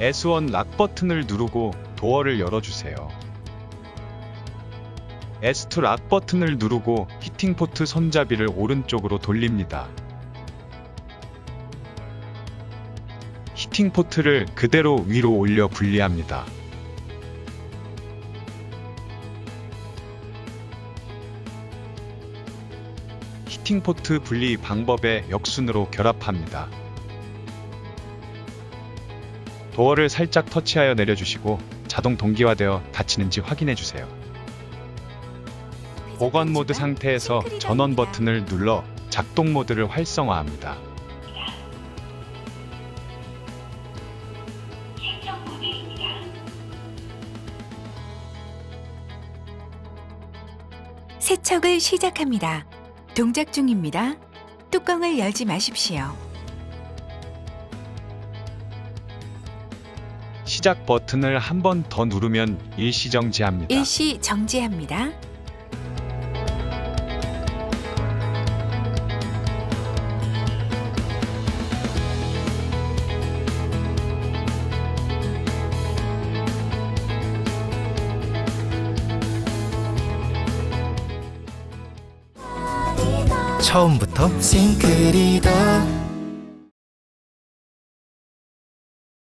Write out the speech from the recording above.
S1 락 버튼을 누르고 도어를 열어주세요. S2 락 버튼을 누르고 히팅 포트 손잡이를 오른쪽으로 돌립니다. 히팅 포트를 그대로 위로 올려 분리합니다. 히팅 포트 분리 방법에 역순으로 결합합니다. 도어를 살짝 터치하여 내려주시고 자동 동기화되어 닫히는지 확인해 주세요. 보관 모드 상태에서 전원 버튼을 눌러 작동 모드를 활성화합니다. 세척을 시작합니다. 동작 중입니다. 뚜껑을 열지 마십시오. 시작 버튼을 한 번 더 누르면 일시 정지합니다. 일시 정지합니다. 처음부터 싱크리더